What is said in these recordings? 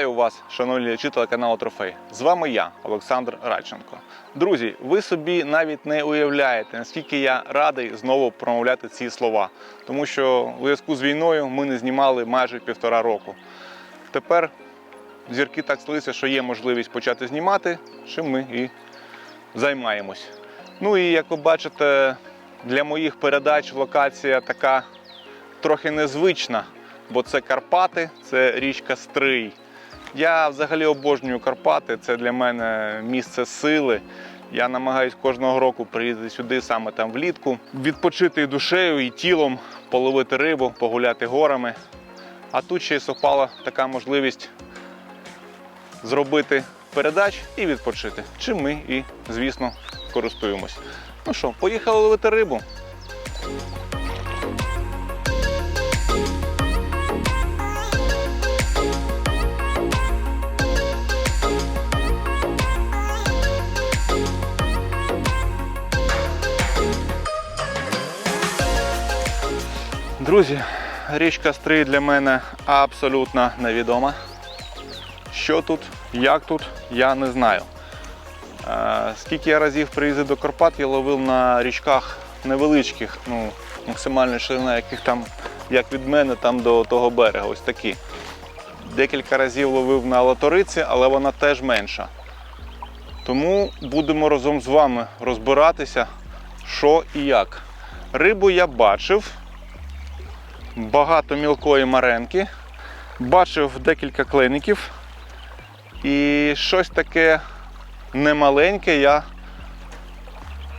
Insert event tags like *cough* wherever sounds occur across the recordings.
Вітаю вас, шановні глядачі телеканалу Трофей. З вами я, Олександр Радченко. Друзі, ви собі навіть не уявляєте, наскільки я радий знову промовляти ці слова, тому що у зв'язку з війною ми не знімали майже півтора року. Тепер зірки так сталися, що є можливість почати знімати, чим ми і займаємось. Ну і як ви бачите, для моїх передач локація така трохи незвична, бо це Карпати, це річка Стрий. Я взагалі обожнюю Карпати, це для мене місце сили. Я намагаюсь кожного року приїздити сюди саме там влітку, відпочити і душею, і тілом, половити рибу, погуляти горами. А тут ще й совпала така можливість зробити передач і відпочити. Чим ми і, звісно, користуємось. Ну що, поїхали ловити рибу. Друзі, річка Стрий для мене абсолютно невідома. Що тут, як тут, я не знаю. Е, Скільки я разів приїздив до Карпат, я ловив на річках невеличких, ну, максимальна ширина, яких там, як від мене, там до того берега, ось такі. Декілька разів ловив на латориці, але вона теж менша. Тому будемо разом з вами розбиратися, що і як. Рибу я бачив, багато мілкої маренки, бачив декілька клейників. І щось таке немаленьке я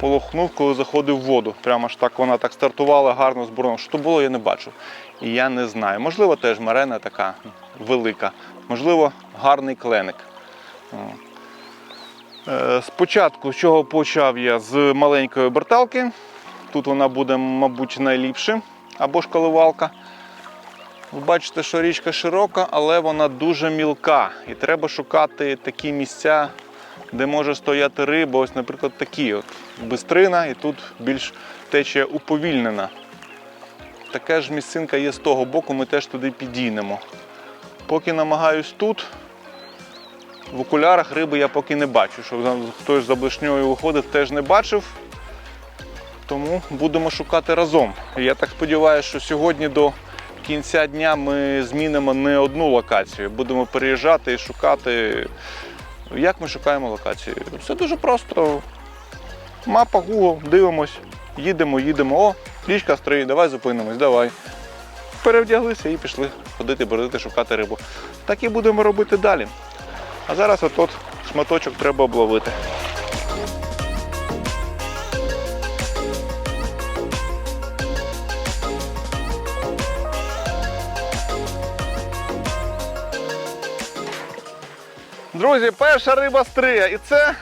полохнув, коли заходив в воду. Прямо ж так вона так стартувала гарно зборно. Що то було, я не бачив. І я не знаю. Можливо, теж марена така велика, можливо, гарний кленик. Е, Спочатку, з чого почав я з маленької берталки. Тут вона буде, мабуть, найліпше, або ж коливалка. Ви бачите, що річка широка, але вона дуже мілка. І треба шукати такі місця, де може стояти риба. Ось, наприклад, такі. От. Бистрина, і тут більш течія уповільнена. Така ж місцинка є з того боку, ми теж туди підійдемо. Поки намагаюсь тут, в окулярах риби я поки не бачу. Щоб хтось за блишньою виходив, теж не бачив. Тому будемо шукати разом. Я так сподіваюся, що сьогодні до кінця дня ми змінимо не одну локацію. Будемо переїжджати і шукати. Як ми шукаємо локацію? Все дуже просто. Мапа Google, дивимось, їдемо, їдемо. О, річка Стрий, давай зупинимось, давай. Перевдяглися і пішли ходити, бродити, шукати рибу. Так і будемо робити далі. А зараз отот шматочок треба обловити. Друзі, перша риба стрия. І це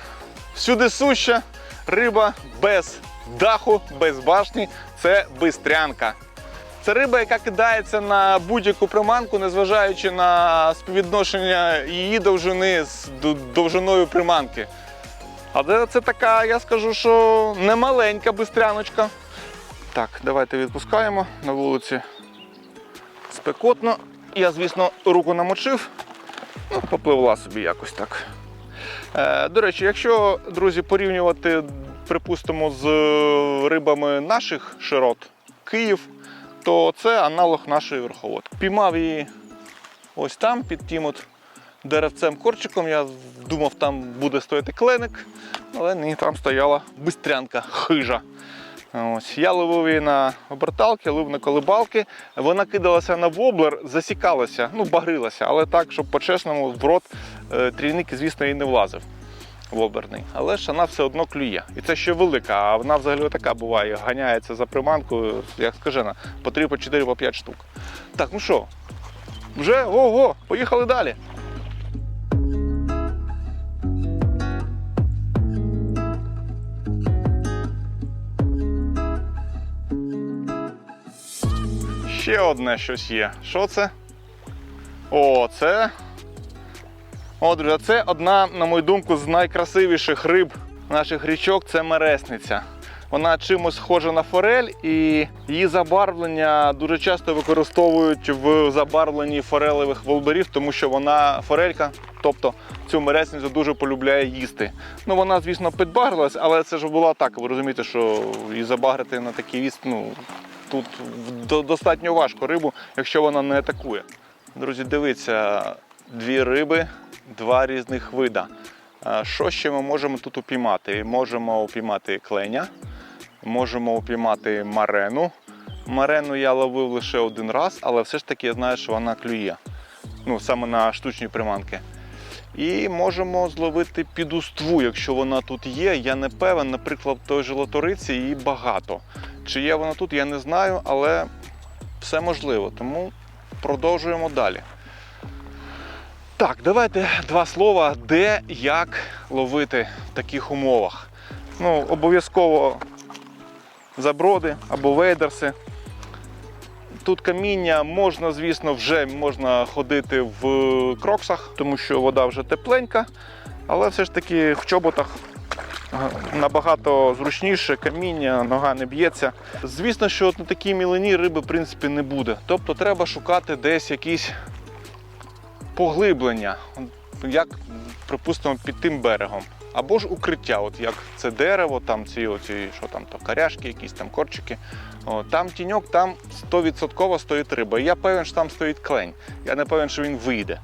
всюди суща риба без даху, без башні. Це бистрянка. Це риба, яка кидається на будь-яку приманку, незважаючи на співвідношення її довжини з довжиною приманки. Але це така, я скажу, що немаленька бистряночка. Так, давайте відпускаємо на вулиці. Спекотно. Я, звісно, руку намочив. Ну, попливла собі якось так. Е, до речі, якщо, друзі, порівнювати, припустимо, з е, рибами наших широт Київ, то це аналог нашої верховодки. Піймав її ось там, під тим от деревцем корчиком. Я думав, там буде стояти кленик, але ні, там стояла бистрянка хижа. Ось. Я ловив її на оберталки, ловив на колибалки. Вона кидалася на воблер, засікалася, ну, багрилася, але так, щоб по-чесному в рот е, трійник, звісно, їй не влазив. Воблерний. Але ж вона все одно клює. І це ще велика, а вона взагалі така буває, ганяється за приманкою, як скажена, по 3, по 4, по 5 штук. Так, ну що, вже ого, поїхали далі. Ще одне щось є. Що це? О, це. О, друзі, це одна, на мою думку, з найкрасивіших риб наших річок це мересниця. Вона чимось схожа на форель, і її забарвлення дуже часто використовують в забарвленні форелевих волберів, тому що вона форелька, тобто цю мересницю дуже полюбляє їсти. Ну вона, звісно, підбагрилась, але це ж була так. Ви розумієте, що її забагрити на такий віст, ну тут достатньо важко рибу, якщо вона не атакує. Друзі, дивіться, дві риби, два різних вида. Що ще ми можемо тут упіймати? Можемо упіймати кленя, можемо упіймати марену. Марену я ловив лише один раз, але все ж таки я знаю, що вона клює. Ну, саме на штучні приманки. І можемо зловити підуству, якщо вона тут є. Я не певен, наприклад, той же латориці її багато. Чи є вона тут, я не знаю, але все можливо. Тому продовжуємо далі. Так, давайте два слова, де як ловити в таких умовах. Ну, обов'язково заброди або вейдерси. Тут каміння можна, звісно, вже можна ходити в кроксах, тому що вода вже тепленька, але все ж таки в чоботах набагато зручніше, каміння, нога не б'ється. Звісно, що от на такій мілині риби в принципі не буде. Тобто треба шукати десь якісь поглиблення, як, припустимо, під тим берегом. Або ж укриття, от як це дерево, там ці оці, що там, то коряшки, якісь там корчики. О, там тіньок, там 100% стоїть риба. І я певен, що там стоїть клень. Я не певен, що він вийде.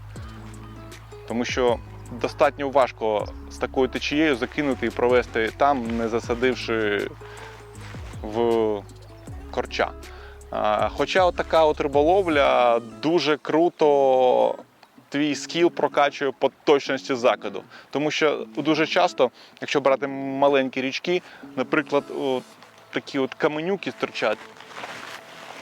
Тому що достатньо важко з такою течією закинути і провести там, не засадивши в корча. Хоча така от риболовля дуже круто твій скіл прокачує по точності закиду. Тому що дуже часто, якщо брати маленькі річки, наприклад, от такі от каменюки стирчать,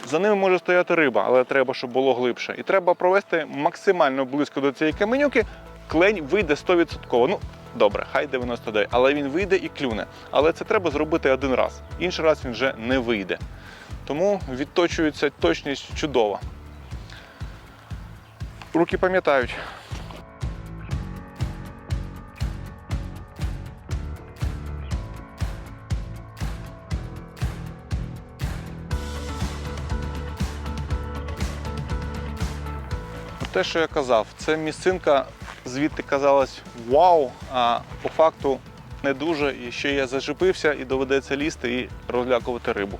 за ними може стояти риба, але треба, щоб було глибше. І треба провести максимально близько до цієї каменюки, клень вийде 100%. Ну, добре, хай 99, але він вийде і клюне. Але це треба зробити один раз. Інший раз він вже не вийде. Тому відточується точність чудова. Руки пам'ятають. Те, що я казав, це місцинка звідти казалось вау, а по факту не дуже. І ще я зачепився і доведеться лізти і розлякувати рибу.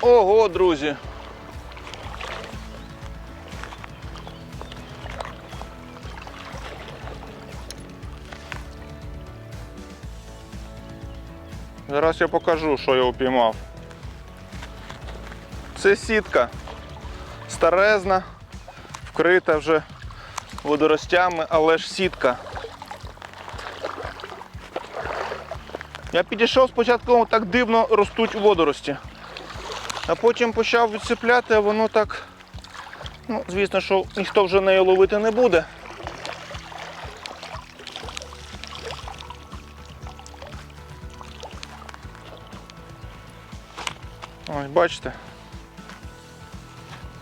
Ого, друзі! Зараз я покажу, що я упіймав. Це сітка старезна, вкрита вже водоростями, але ж сітка. Я підійшов спочатку, так дивно ростуть водорості. А потім почав відсипляти, а воно так. Ну, звісно, що ніхто вже нею ловити не буде. Ось, бачите.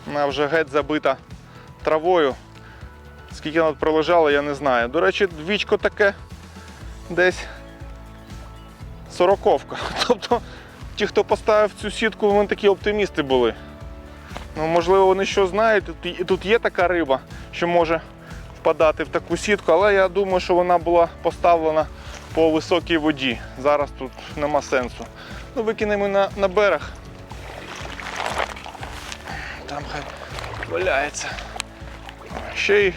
Вона вже геть забита травою. Скільки вона пролежала, я не знаю. До речі, вічко таке десь сороковка. *laughs* Тобто ті, хто поставив цю сітку, вони такі оптимісти були. Ну, можливо, вони що знають, і- тут є така риба, що може впадати в таку сітку, але я думаю, що вона була поставлена по високій воді. Зараз тут нема сенсу. Ну, викинемо на, на берег. Там хай валяється. Ще й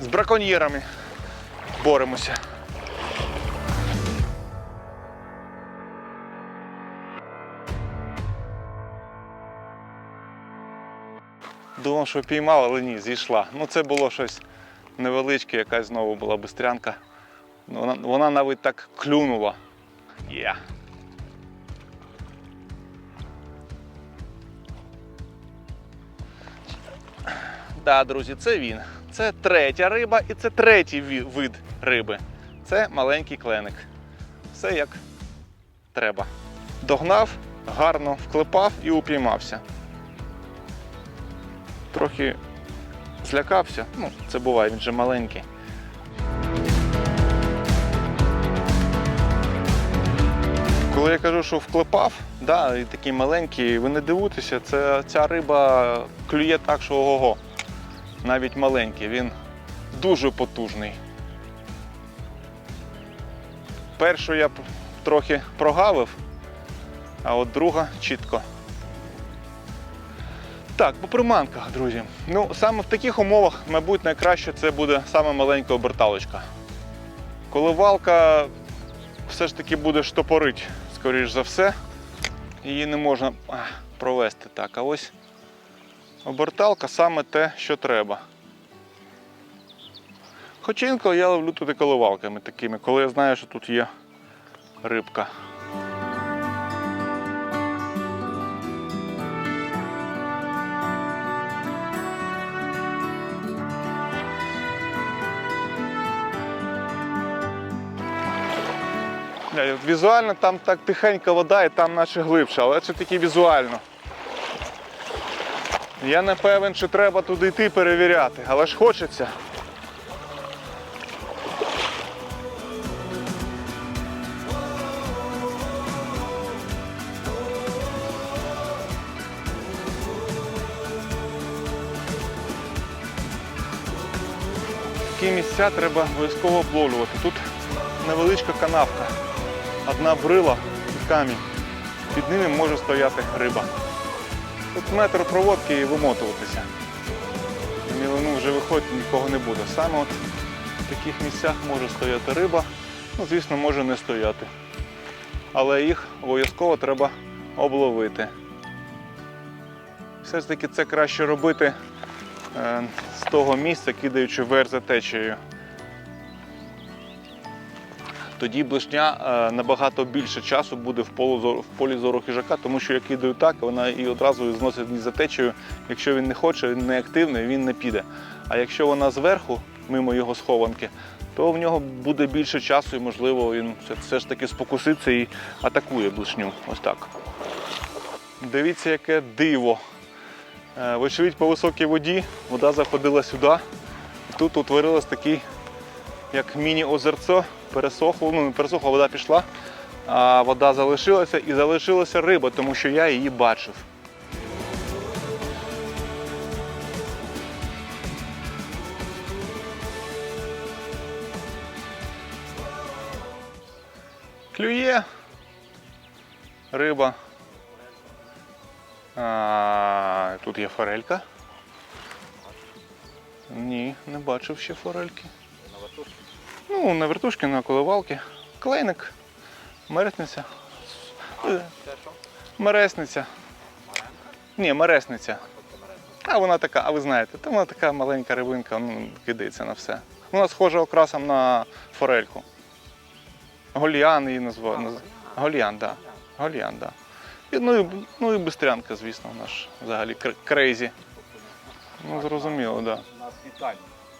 з браконьєрами боремося. Думав, що піймав, але ні, зійшла. Ну це було щось невеличке, якась знову була бистрянка. Вона, вона навіть так клюнула. Є. Так, друзі, це він. Це третя риба і це третій вид риби. Це маленький кленик. Все як треба. Догнав, гарно вклепав і упіймався. Трохи злякався, ну, це буває, він же маленький. Коли я кажу, що вклепав, да, і такий маленький, ви не дивуйтеся, це, ця риба клює так, що ого-го. Навіть маленький, він дуже потужний. Першу я трохи прогавив, а от друга чітко. Так, по приманках, друзі. Ну, саме в таких умовах, мабуть, найкраще це буде саме маленька оберталочка. Коливалка все ж таки буде штопорить, скоріш за все. Її не можна провести так. А ось оберталка саме те, що треба. Хоча інколи я ловлю тут і коливалками такими, коли я знаю, що тут є рибка. Візуально там так тихенька вода і там наче глибше, але це таки візуально. Я не певен, чи треба туди йти перевіряти, але ж хочеться. Такі місця треба обов'язково обловлювати. Тут невеличка канавка, одна брила і камінь. Під ними може стояти риба. Тут метр проводки і вимотуватися. Мілину вже виходити нікого не буде. Саме от в таких місцях може стояти риба, ну, звісно, може не стояти. Але їх обов'язково треба обловити. Все ж таки це краще робити е, з того місця, кидаючи вверх за течією. Тоді блишня е, набагато більше часу буде в, полі зору, в полі зору хижака, тому що я кидаю так, вона і одразу зносить за течею. Якщо він не хоче, він не активний, він не піде. А якщо вона зверху, мимо його схованки, то в нього буде більше часу і, можливо, він все, ж таки спокуситься і атакує блишню. Ось так. Дивіться, яке диво. Вочевидь, по високій воді вода заходила сюди. Тут утворилось такий, як міні-озерцо, пересохло, ну не пересохло, вода пішла, а вода залишилася і залишилася риба, тому що я її бачив. Клює риба. А, тут є форелька. Ні, не бачив ще форельки. Ну, на вертушки, на коливалки. Клейник, мересниця. Мересниця. Ні, мересниця. А вона така, а ви знаєте, та вона така маленька рибинка, ну, кидається на все. Вона схожа окрасом на форельку. Гольян її назвав. наз- Гольян, так. Да. Так. Да. І, ну, і, ну і бистрянка, звісно, вона ж взагалі кр- крейзі. Ну, зрозуміло, так. Да.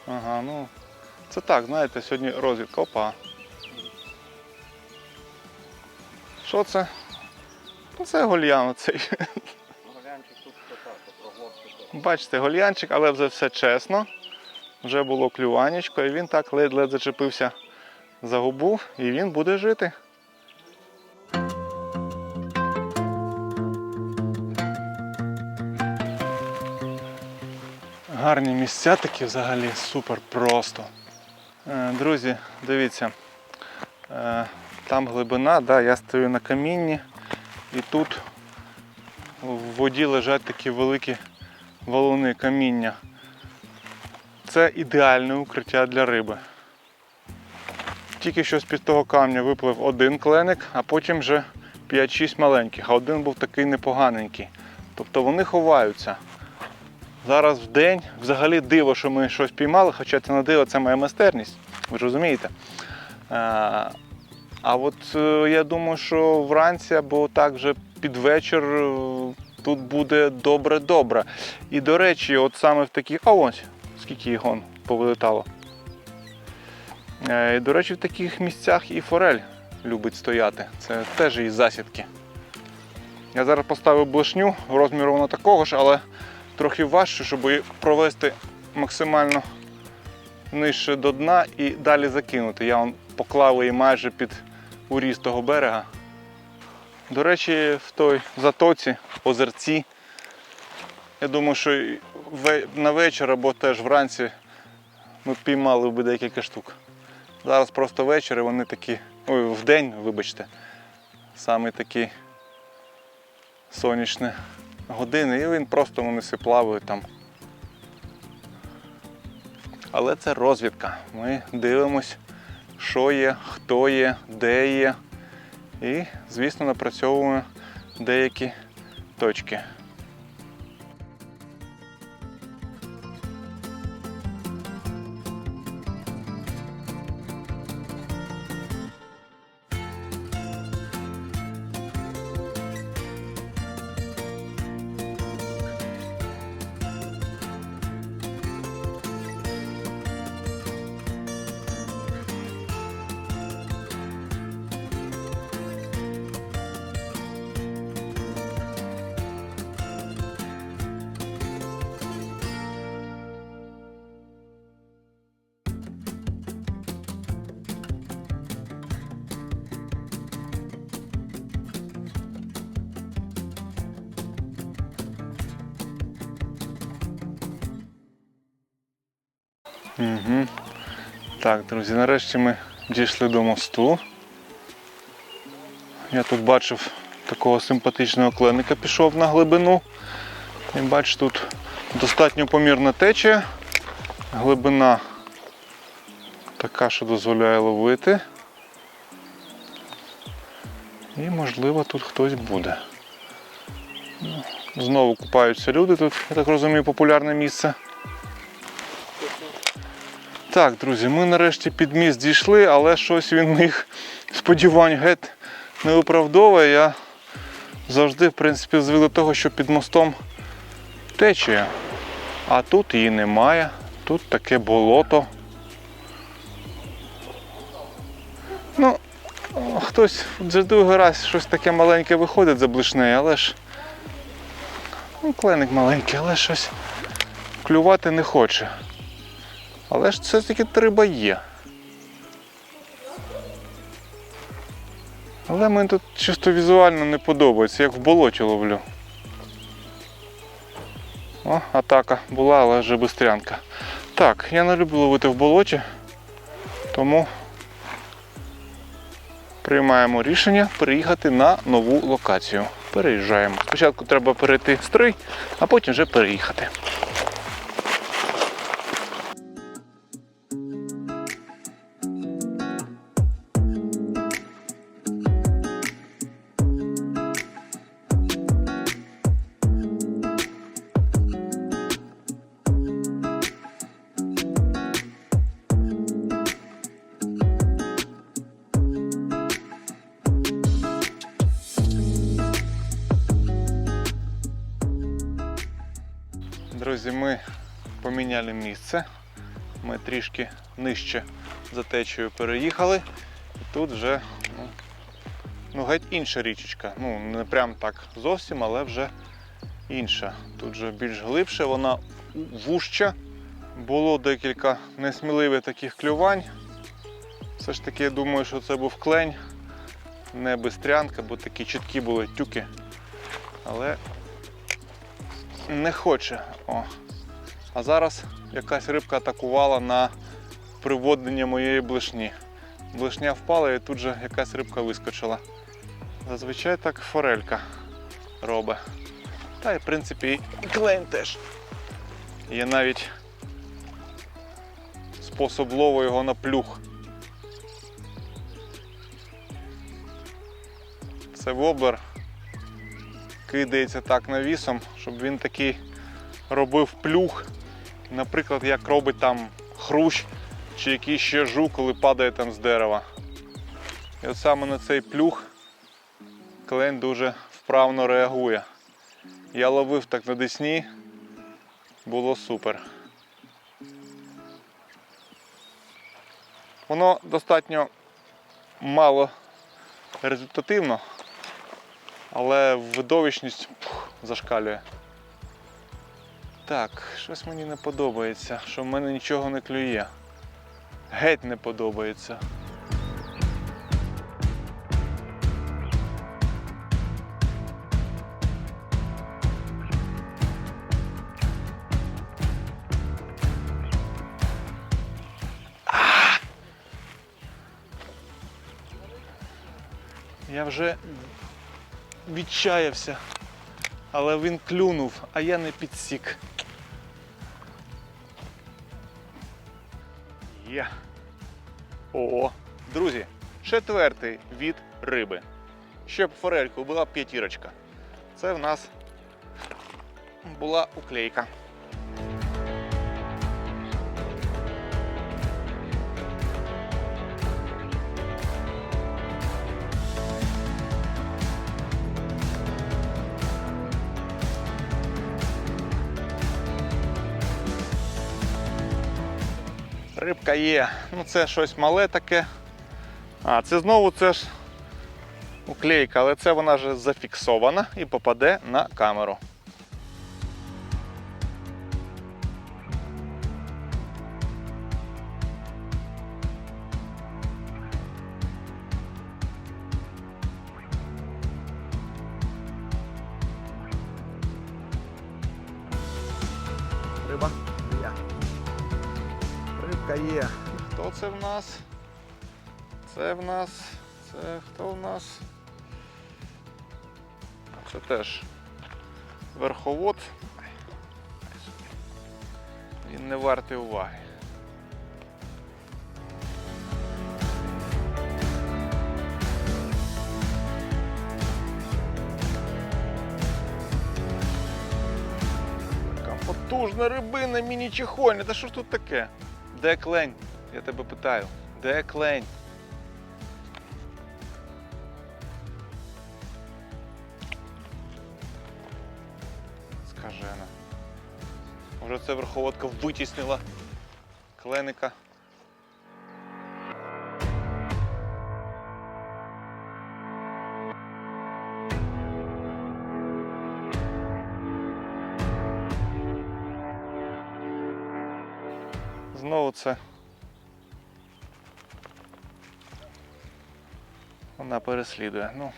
Ага, ну. Це так, знаєте, сьогодні розвідка. Опа. Що це? Ну, це гольян оцей. Голянчик тут так. Бачите, гольянчик, але вже все чесно. Вже було клюванечко, і він так ледь-ледь зачепився за губу, і він буде жити. Гарні місця такі взагалі супер просто. Е, Друзі, дивіться, е, там глибина, да, я стою на камінні, і тут в воді лежать такі великі валуни каміння. Це ідеальне укриття для риби. Тільки що з-під того камня виплив один кленик, а потім вже 5-6 маленьких, а один був такий непоганенький. Тобто вони ховаються. Зараз в день взагалі диво, що ми щось піймали, хоча це не диво, це моя майстерність. Ви ж розумієте? А, а от е, я думаю, що вранці або так вже під вечір е, тут буде добре-добре. І до речі, от саме в таких. А ось, скільки їх он повилетало. Е, І, до речі, в таких місцях і форель любить стояти. Це теж її засідки. Я зараз поставив блешню, розміру вона такого ж, але трохи важче, щоб її провести максимально нижче до дна і далі закинути. Я поклав її майже під уріз того берега. До речі, в той затоці, озерці, я думаю, що на вечір або теж вранці ми піймали би декілька штук. Зараз просто вечір і вони такі, ой, в день, вибачте, саме такі сонячні години, і він просто вони все плавають там. Але це розвідка. Ми дивимось, що є, хто є, де є. І, звісно, напрацьовуємо деякі точки. Угу. Так, друзі, нарешті ми дійшли до мосту. Я тут бачив такого симпатичного кленика пішов на глибину. І бач, тут достатньо помірна течія. Глибина така, що дозволяє ловити. І можливо тут хтось буде. Ну, Знову купаються люди тут, я так розумію, популярне місце. Так, друзі, ми нарешті під міст дійшли, але щось він моїх сподівань геть не виправдовує. Я завжди, в принципі, звик до того, що під мостом течія. А тут її немає. Тут таке болото. Ну, хтось вже другий раз щось таке маленьке виходить за блишнею, але ж. Ну, кленик маленький, але щось клювати не хоче. Але ж це таки риба є. Але мені тут чисто візуально не подобається, як в болоті ловлю. О, атака була, але вже бистрянка. Так, я не люблю ловити в болоті, тому приймаємо рішення переїхати на нову локацію. Переїжджаємо. Спочатку треба перейти стрий, а потім вже переїхати. Друзі, ми поміняли місце. Ми трішки нижче за течею переїхали. І тут вже ну, ну, геть інша річечка. Ну, не прям так зовсім, але вже інша. Тут вже більш глибше, вона вужча. Було декілька несміливих таких клювань. Все ж таки, я думаю, що це був клень, не бистрянка, бо такі чіткі були тюки. Але не хоче. О. А зараз якась рибка атакувала на приводнення моєї блишні. Блишня впала і тут же якась рибка вискочила. Зазвичай так форелька робить. Та й в принципі і клейн теж. Є навіть способ лову його на плюх. Це воблер кидається так навісом, щоб він такий робив плюх. Наприклад, як робить там хрущ чи якийсь ще жук, коли падає там з дерева. І от саме на цей плюх клен дуже вправно реагує. Я ловив так на десні, було супер. Воно достатньо мало результативно, але видовищність пух, зашкалює. Так, щось мені не подобається, що в мене нічого не клює. Геть не подобається. Я вже відчаявся, але він клюнув, а я не підсік. Є. О, друзі, четвертий від риби. Щоб форельку була п'ятірочка. Це в нас була уклейка. Рибка є. Ну це щось мале таке. А, це знову це ж уклейка, але це вона вже зафіксована і попаде на камеру. Риба є. Рибка є. Хто це в нас? Це в нас. Це хто в нас? Це теж верховод. Він не вартий уваги. Така потужна рибина, міні-чехольня. Та що ж тут таке? Де клень? Я тебе питаю. Де клень? Скажена. Може це верховодка витіснила кленика. Це. Вона переслідує. Ну,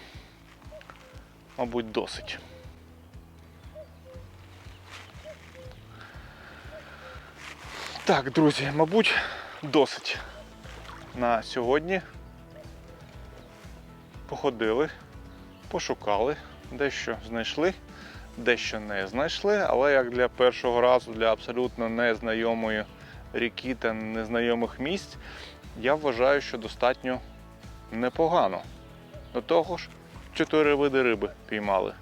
мабуть, досить. Так, друзі, мабуть, досить на сьогодні. Походили, пошукали, дещо знайшли, дещо не знайшли, але як для першого разу, для абсолютно незнайомої ріки та незнайомих місць, я вважаю, що достатньо непогано. До того ж, чотири види риби піймали.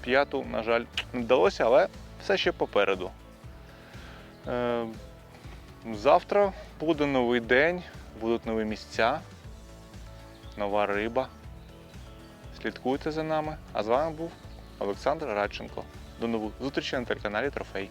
П'яту, на жаль, не вдалося, але все ще попереду. Е, завтра буде новий день, будуть нові місця, нова риба. Слідкуйте за нами. А з вами був Олександр Радченко. До нових зустрічей на телеканалі Трофей.